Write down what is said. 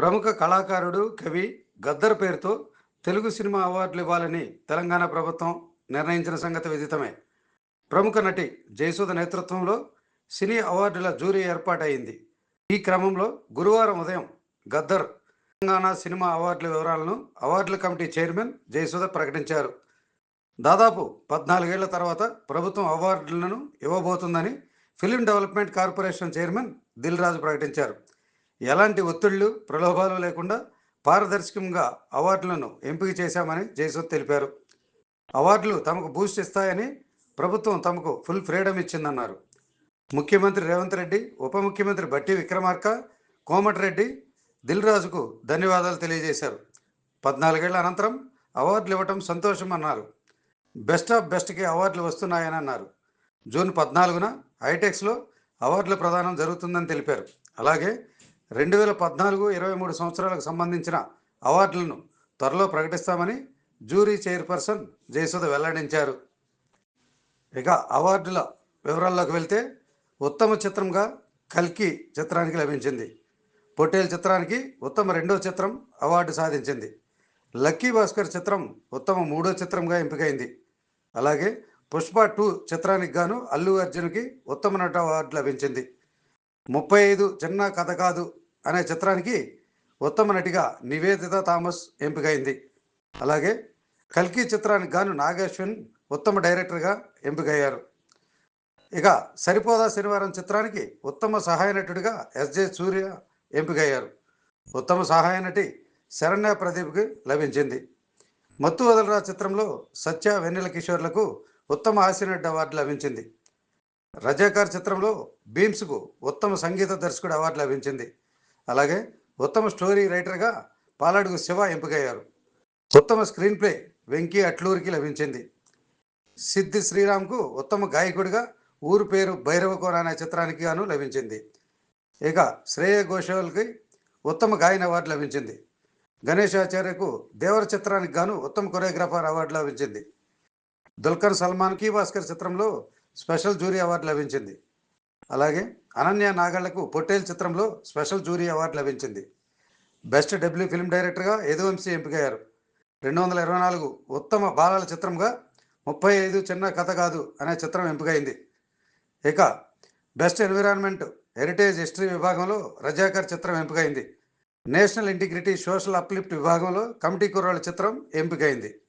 ప్రముఖ కళాకారుడు కవి గద్దర్ పేరుతో తెలుగు సినిమా అవార్డులు ఇవ్వాలని తెలంగాణ ప్రభుత్వం నిర్ణయించిన సంగతి విదితమే. ప్రముఖ నటి జయసుధ నేతృత్వంలో సినీ అవార్డుల జ్యూరీ ఏర్పాటైంది. ఈ క్రమంలో గురువారం ఉదయం గద్దర్ తెలంగాణ సినిమా అవార్డుల వివరాలను అవార్డుల కమిటీ చైర్మన్ జయసుధ ప్రకటించారు. దాదాపు పద్నాలుగేళ్ళ తర్వాత ప్రభుత్వం అవార్డులను ఇవ్వబోతుందని film development corporation chairman Dil Raju ప్రకటించారు. ఎలాంటి ఒత్తిళ్ళు ప్రలోభాలు లేకుండా పారదర్శకంగా అవార్డులను ఎంపిక చేశామని జయసుద్ తెలిపారు. అవార్డులు తమకు బూస్ట్ ఇస్తాయని ప్రభుత్వం తమకు ఫుల్ ఫ్రీడమ్ ఇచ్చిందన్నారు. ముఖ్యమంత్రి రేవంత్ రెడ్డి ఉప ముఖ్యమంత్రి బట్టి విక్రమార్క కోమటిరెడ్డి దిల్ రాజుకు ధన్యవాదాలు తెలియజేశారు. పద్నాలుగేళ్ళ అనంతరం అవార్డులు ఇవ్వటం సంతోషం అన్నారు బెస్ట్ ఆఫ్ బెస్ట్కి అవార్డులు వస్తున్నాయని అన్నారు. జూన్ పద్నాలుగున హైటెక్స్లో అవార్డుల ప్రదానం జరుగుతుందని తెలిపారు. అలాగే రెండు వేల పద్నాలుగు ఇరవై మూడు సంవత్సరాలకు సంబంధించిన అవార్డులను త్వరలో ప్రకటిస్తామని జూరీ చైర్పర్సన్ జయసుధ వెల్లడించారు. ఇక అవార్డుల వివరాల్లోకి వెళ్తే ఉత్తమ చిత్రంగా కల్కి చిత్రానికి లభించింది. పొట్టేల్ చిత్రానికి ఉత్తమ రెండో చిత్రం అవార్డు సాధించింది. లక్కీ భాస్కర్ చిత్రం ఉత్తమ మూడో చిత్రంగా ఎంపికైంది. అలాగే పుష్ప టూ చిత్రానికి గాను అల్లు అర్జున్కి ఉత్తమ నట అవార్డు లభించింది. ముప్పై ఐదు చిన్న కథ కాదు అనే చిత్రానికి ఉత్తమ నటిగా నివేదిత థామస్ ఎంపికైంది. అలాగే కల్కి చిత్రానికి గాను నాగేశ్వన్ ఉత్తమ డైరెక్టర్గా ఎంపికయ్యారు. ఇక సరిపోదా శనివారం చిత్రానికి ఉత్తమ సహాయ నటుడిగా ఎస్జే సూర్య ఎంపికయ్యారు. ఉత్తమ సహాయ నటి శరణ్య ప్రదీప్కి లభించింది. మత్తు వదలరా చిత్రంలో సత్య వెన్నెల కిషోర్లకు ఉత్తమ హాస్యనటి అవార్డు లభించింది. రజాకార్ చిత్రంలో బీమ్స్కు ఉత్తమ సంగీత దర్శకుడు అవార్డు లభించింది. అలాగే ఉత్తమ స్టోరీ రైటర్గా పాలాడుగు శివ ఎంపికయ్యారు. ఉత్తమ స్క్రీన్ ప్లే వెంకీ అట్లూరికి లభించింది. సిద్ధి శ్రీరామ్కు ఉత్తమ గాయకుడిగా ఊరు పేరు భైరవకోన అనే చిత్రానికి గాను లభించింది. ఇక శ్రేయ ఘోషాల్కి ఉత్తమ గాయన అవార్డు లభించింది. గణేష్ ఆచార్యకు దేవర చిత్రానికి గాను ఉత్తమ కొరియోగ్రాఫర్ అవార్డు లభించింది. దుల్కర్ సల్మాన్ కీ భాస్కర్ చిత్రంలో స్పెషల్ జూరీ అవార్డు లభించింది. అలాగే అనన్య నాగళ్ళకు పొట్టేల్ చిత్రంలో స్పెషల్ జూరీ అవార్డు లభించింది. బెస్ట్ డబ్ల్యూ ఫిల్మ్ డైరెక్టర్గా యదువంశీ ఎంపికయ్యారు. రెండు వందల ఇరవై నాలుగు ఉత్తమ బాలల చిత్రంగా ముప్పై ఐదు చిన్న కథ కాదు అనే చిత్రం ఎంపికైంది. ఇక బెస్ట్ ఎన్విరాన్మెంట్ హెరిటేజ్ హిస్టరీ విభాగంలో రజాకర్ చిత్రం ఎంపికైంది. నేషనల్ ఇంటిగ్రిటీ సోషల్ అప్లిఫ్ట్ విభాగంలో కమిటీ కుర్రాళ్ళ చిత్రం ఎంపికైంది.